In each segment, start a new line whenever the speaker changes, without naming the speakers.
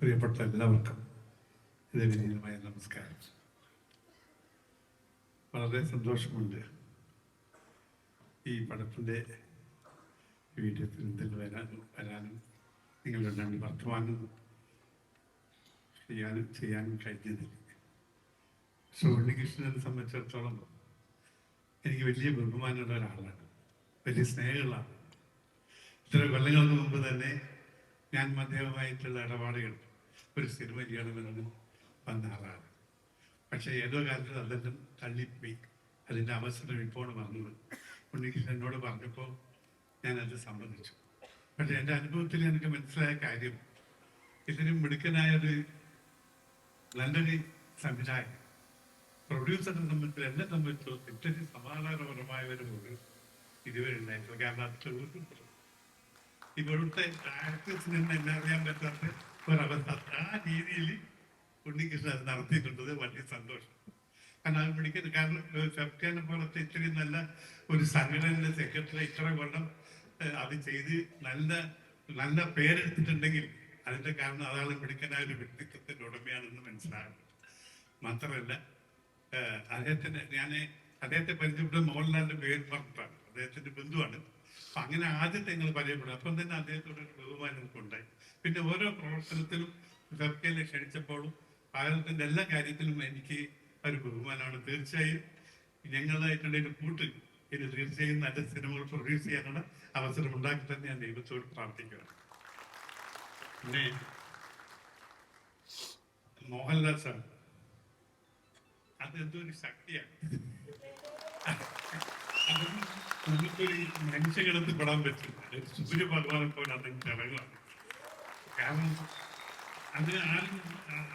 പ്രിയപ്പെട്ട എല്ലാവർക്കും ഇത് വിനീതമായ നമസ്കാരം. വളരെ സന്തോഷമുണ്ട് ഈ പടത്തിന്റെ വീഡിയോ ഫിലിത്തിൽ വരാനും വരാനും നിങ്ങളുടെ രണ്ട് വർത്തമാനം ചെയ്യാനും ചെയ്യാനും കഴിഞ്ഞതിൽ. പക്ഷേ ഉണ്ണികൃഷ്ണനെ സംബന്ധിച്ചിടത്തോളം എനിക്ക് വലിയ ബഹുമാനമുള്ള ഒരാളാണ്. വലിയ സ്നേഹമുള്ള ഇത്ര കൊല്ലങ്ങൾക്ക് മുമ്പ് തന്നെ ഞാൻ അദ്ദേഹവുമായിട്ടുള്ള ഇടപാടുകൾ ഒരു സിനിമ ചെയ്യണമെന്ന് വന്ന ആളാണ്. പക്ഷേ ഏതോ കാലത്ത് അതെല്ലാം തള്ളിപ്പോയി. അതിന്റെ അവസരം ഇപ്പോൾ വന്നത്. ഉണ്ണികൃഷ്ണൻ എന്നോട് പറഞ്ഞപ്പോൾ ഞാനത് സമ്മതിച്ചു. പക്ഷെ എന്റെ അനുഭവത്തിൽ എനിക്ക് മനസ്സിലായ കാര്യം ഇതിന് മിടുക്കനായൊരു നല്ലൊരു സംവിധായകൻ പ്രൊഡ്യൂസറിനെ സംബന്ധിച്ച് എന്നെ സംബന്ധിച്ചിടത്തോളം ഇത്തിരി സമാധാനപരമായ ഒരു പ്രൊഡ്യൂസർ ഇതുവരെ ഉണ്ടായിട്ടില്ല. കാരണം ഇവിടുത്തെ ആക്ടേഴ്സിന് എന്നെ അറിയാൻ പറ്റാത്ത ഒരവസ്ഥ ആ രീതിയിൽ ഉണ്ണികൃഷ്ണൻ അത് നടത്തിയിട്ടുള്ളത് വലിയ സന്തോഷം. കാരണം അത് പിടിക്കുന്നത് കാരണം സെപ്റ്റേനെ പോലത്തെ ഇത്രയും നല്ല ഒരു സംഘടനയുടെ സെക്രട്ടറി ഇത്ര കൊല്ലം അത് ചെയ്ത് നല്ല നല്ല പേരെടുത്തിട്ടുണ്ടെങ്കിൽ അതിന്റെ കാരണം അതാണ് പിടിക്കാനായ ഒരു വ്യക്തിത്വത്തിന്റെ ഉടമയാണെന്ന് മനസ്സിലാകും മാത്രമല്ല അദ്ദേഹത്തിന് ഞാൻ അദ്ദേഹത്തെ പരിചയപ്പെട്ട മോഹൻലാലിന്റെ പേര് പറഞ്ഞിട്ടാണ് അദ്ദേഹത്തിന്റെ ബന്ധുവാണ്. അപ്പൊ അങ്ങനെ ആദ്യത്തെ ഞങ്ങൾ പരിചയപ്പെടും. അപ്പം തന്നെ അദ്ദേഹത്തോട് ഒരു ബഹുമാനം ഉണ്ടായി. പിന്നെ ഓരോ പ്രവർത്തനത്തിലും സർക്കാരിനെ ക്ഷണിച്ചപ്പോഴും ഭാരതത്തിന്റെ എല്ലാ കാര്യത്തിലും എനിക്ക് ഒരു ബഹുമാനമാണ്. തീർച്ചയായും ഞങ്ങളായിട്ടുള്ള ഒരു കൂട്ട് ഇത് തീർച്ചയായും നല്ല സിനിമകൾ പ്രൊഡ്യൂസ് ചെയ്യാനുള്ള അവസരം ഉണ്ടാക്കി തന്നെ ഞാൻ ദൈവത്തോട് പ്രാർത്ഥിക്കുകയാണ് പിന്നെ മോഹൻലാൽ സാർ അത് എന്തോ ഒരു ശക്തിയാണ്. അതൊന്നും നമുക്കൊരു മനുഷ്യകിടത്ത് പെടാൻ പറ്റില്ല. സൂര്യ ഭഗവാനെ പോലെ അത് ഇറങ്ങുകയാണ് കാരണം അത് ആരും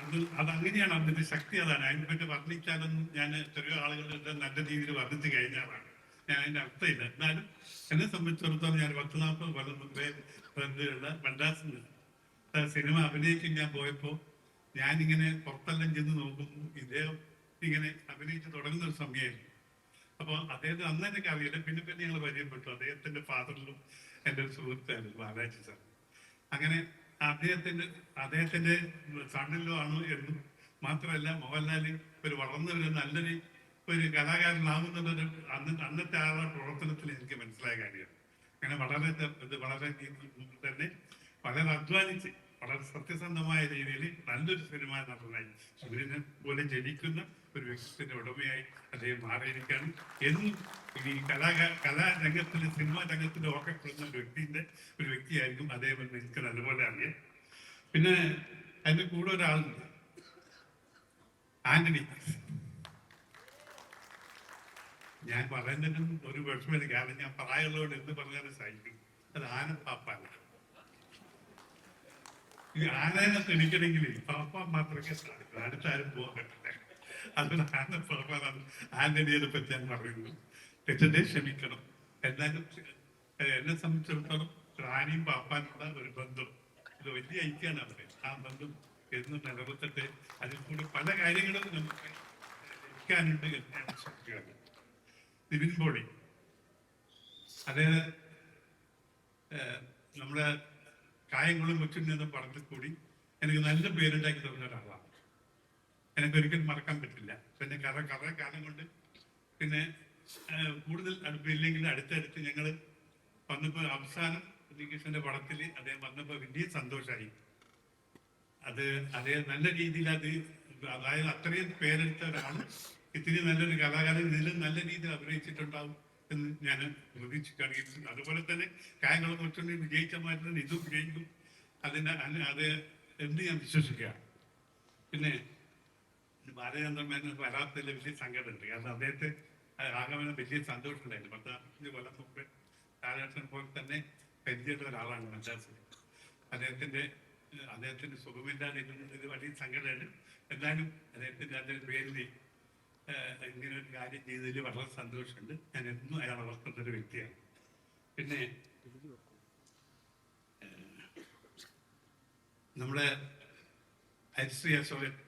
അത് അതങ്ങനെയാണ് അതിന്റെ ശക്തി അതാണ്. അതിനെ പറ്റി വർണിക്കാനൊന്നും ഞാൻ ചെറിയ ആളുകളുടെ നല്ല രീതിയിൽ വർണിച്ചു കഴിഞ്ഞാലാണ് ഞാൻ അതിന്റെ അർത്ഥമില്ല. എന്നാലും എന്നെ സംബന്ധിച്ചിടത്തോളം ഞാൻ പത്ത് നാൽപ്പത് കൊല്ലം മുമ്പേ ബന്ധുള്ള മദ്രാസിൽ സിനിമ അഭിനയിക്കാൻ ഞാൻ പോയപ്പോ ഞാനിങ്ങനെ പുറത്തെല്ലാം ചെന്ന് നോക്കുമ്പോൾ ഇദ്ദേഹം ഇങ്ങനെ അഭിനയിച്ച് തുടങ്ങുന്ന ഒരു സമയമായിരുന്നു. അപ്പോൾ അദ്ദേഹത്തെ അന്ന് എനിക്ക് അറിയില്ല. പിന്നെ പിന്നെ ഞങ്ങൾ പരിചയപ്പെട്ടു അദ്ദേഹത്തിന്റെ ഫാദറിലും എന്റെ ഒരു സുഹൃത്തായിരുന്നു ബാലാജി സാർ. അങ്ങനെ അദ്ദേഹത്തിന്റെ അദ്ദേഹത്തിന്റെ സണ്ണിലോ ആണ് എന്നും മാത്രമല്ല മോഹൻലാൽ ഒരു വളർന്ന ഒരു നല്ലൊരു ഒരു കലാകാരനാകുന്നുള്ളൊരു അന്ന് അന്നത്തെ ആളുടെ പ്രവർത്തനത്തിൽ എനിക്ക് മനസ്സിലായ കാര്യമാണ്. അങ്ങനെ വളരെ ഇത് വളരെ തന്നെ വളരെ അധ്വാനിച്ച് വളരെ സത്യസന്ധമായ രീതിയിൽ നല്ലൊരു സിനിമ നടനായി. സൂര്യനെ പോലെ ജനിക്കുന്ന ഒരു വ്യക്തിത്വത്തിന്റെ ഉടമയായി അദ്ദേഹം മാറിയിരിക്കുകയാണ്. എന്നും ഈ കലാ കലാരംഗത്തിൽ സിനിമാ രംഗത്തിൽ ഓർക്കപ്പെടുന്ന ഒരു വ്യക്തിന്റെ ഒരു വ്യക്തിയായിരിക്കും അദ്ദേഹം എന്ന് എനിക്ക് നല്ലപോലെ അറിയാം. പിന്നെ അതിന്റെ കൂടെ ഒരാളുണ്ട്. ആന്റണി. ഞാൻ പറയുന്നതിനും ഒരു വിഷമമില്ല കാരണം ഞാൻ പ്രായമുള്ളതുകൊണ്ട് എന്ത് പറഞ്ഞാലും സഹിക്കും. അത് ആനപ്പാപ്പല്ല ഈ ആനേനെ ക്ഷണിക്കണമെങ്കിൽ പാപ്പ മാത്രമേ സാധിക്കൂ അടുത്താരും പോകാൻ പറ്റില്ല അതുകൊണ്ട് പാപ്പാൻ ആന്റണിയെ പറ്റി ഞാൻ പറയുന്നു. തെറ്റിനെ ക്ഷമിക്കണം. എന്നാലും എന്നെ സംബന്ധിച്ചിടത്തോളം റാണിയും പാപ്പാനുള്ള ഒരു ബന്ധം. ഇത് വലിയ ഐക്യാണ് അവിടെ. ആ ബന്ധം എന്ന് നിലനിർത്തട്ടെ. അതിൽ കൂടി പല കാര്യങ്ങളും നമുക്ക് ലഭിക്കാനുണ്ട് എന്ന് ഞാൻ നിവിൻ പോളി. അതായത് നമ്മുടെ കായംകുളം കൊച്ചിൻ എന്ന പടത്തിൽ കൂടി എനിക്ക് നല്ല പേരുണ്ടാക്കി തന്ന ഒരാളാണ്. എനിക്ക് ഒരിക്കലും മറക്കാൻ പറ്റില്ല. പിന്നെ കറ കറ കാലം കൊണ്ട് പിന്നെ കൂടുതൽ അടുപ്പില്ലെങ്കിൽ അടുത്തടുത്ത് ഞങ്ങൾ വന്നപ്പോൾ അവസാനം ഉണ്ണികൃഷ്ണന്റെ പടത്തിൽ അദ്ദേഹം വന്നപ്പോൾ വലിയ സന്തോഷമായി അത് അതേ നല്ല രീതിയിൽ അത് അതായത് അത്രയും പേരെടുത്ത ഒരാൾ ഇത്തിരി നല്ലൊരു കലാകാരൻ ഇതിലും നല്ല രീതിയിൽ അഭിനയിച്ചിട്ടുണ്ടാവും. എന്ന് ഞാൻ പ്രതീക്ഷിക്കുകയാണ്. അതുപോലെ തന്നെ കാര്യങ്ങളെ കുറിച്ചുകൊണ്ട് വിജയിച്ച മാറ്റി തന്നെ ഇതും വിജയിക്കും. അതിന് അത് എന്ന് ഞാൻ വിശ്വസിക്കുകയാണ്. പിന്നെ ബാലചന്ദ്രൻ മേനോൻ വരാത്തതിൽ വലിയ സങ്കടമുണ്ട്. കാരണം അദ്ദേഹത്തെ ആഗമനം വലിയ സന്തോഷമുണ്ടായിരുന്നു. പത്താമത്തെ കൊല്ലം മുമ്പ് കാലഘട്ടം പോലെ തന്നെ പരിചയമുള്ള ഒരാളാണ് മദ്രാസിൽ അദ്ദേഹത്തിന്റെ അദ്ദേഹത്തിന്റെ സുഖമില്ലാതെ ഇരുന്നത് വലിയ സങ്കടമാണ്. എന്നാലും അദ്ദേഹത്തിന്റെ അതിന്റെ പേരിൽ ഇങ്ങനെ ഒരു കാര്യം ചെയ്തതിൽ വളരെ സന്തോഷമുണ്ട്. ഞാൻ എന്നും അയാൾ വളർത്തുന്ന ഒരു വ്യക്തിയാണ്. പിന്നെ നമ്മുടെ ഹരിശ്രീ അശോകൻ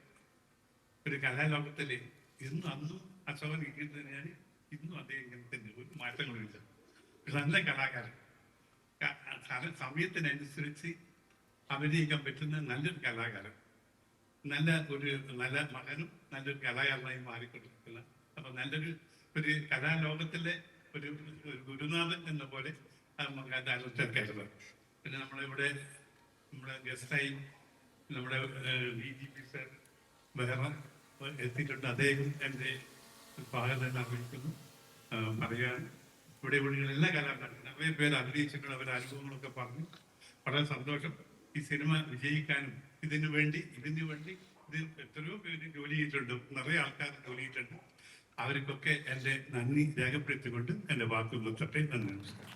ഒരു കലാലോകത്തിൽ ഇന്നും അന്നും അശോകൻ തന്നെയാണ് ഇന്നും അദ്ദേഹം ഇങ്ങനെ തന്നെ ഒരു മാറ്റങ്ങളുമില്ല. നല്ല കലാകാരൻ. സമയത്തിനനുസരിച്ച് അഭിനയിക്കാൻ പറ്റുന്ന നല്ലൊരു കലാകാരൻ. നല്ല ഒരു നല്ല മകനും നല്ലൊരു കലാകാരനായി മാറിക്കൊണ്ടിരിക്കുന്ന അപ്പൊ നല്ലൊരു ഒരു കലാലോകത്തിലെ ഒരു ഗുരുനാഥൻ എന്ന പോലെ കരുതാം പിന്നെ നമ്മളിവിടെ നമ്മുടെ ഗസ്റ്റായി നമ്മുടെ ഡി ജി പി സാർ വേറെ എത്തിയിട്ടുണ്ട്. അദ്ദേഹം എന്റെ സ്വാഗതം അറിയിക്കുന്നു പറയാൻ ഇവിടെ ഇവിടെ എല്ലാ കലാകാരനും അവരെ പേര് അഭിനയിച്ചിട്ടുണ്ട് അവരുടെ അനുഭവങ്ങളൊക്കെ പറഞ്ഞു. വളരെ സന്തോഷം. ഈ സിനിമ വിജയിക്കാനും ഇതിനു വേണ്ടി ഇതിനു വേണ്ടി ഇത് എത്രയോ പേര് ജോലി ചെയ്തിട്ടുണ്ട്. നിറയെ ആൾക്കാർ ജോലി ചെയ്തിട്ടുണ്ട്. അവർക്കൊക്കെ എന്റെ നന്ദി രേഖപ്പെടുത്തിക്കൊണ്ട് എന്റെ വാക്കുകൾ നിർത്തട്ടെ. നന്ദി നമസ്കാരം.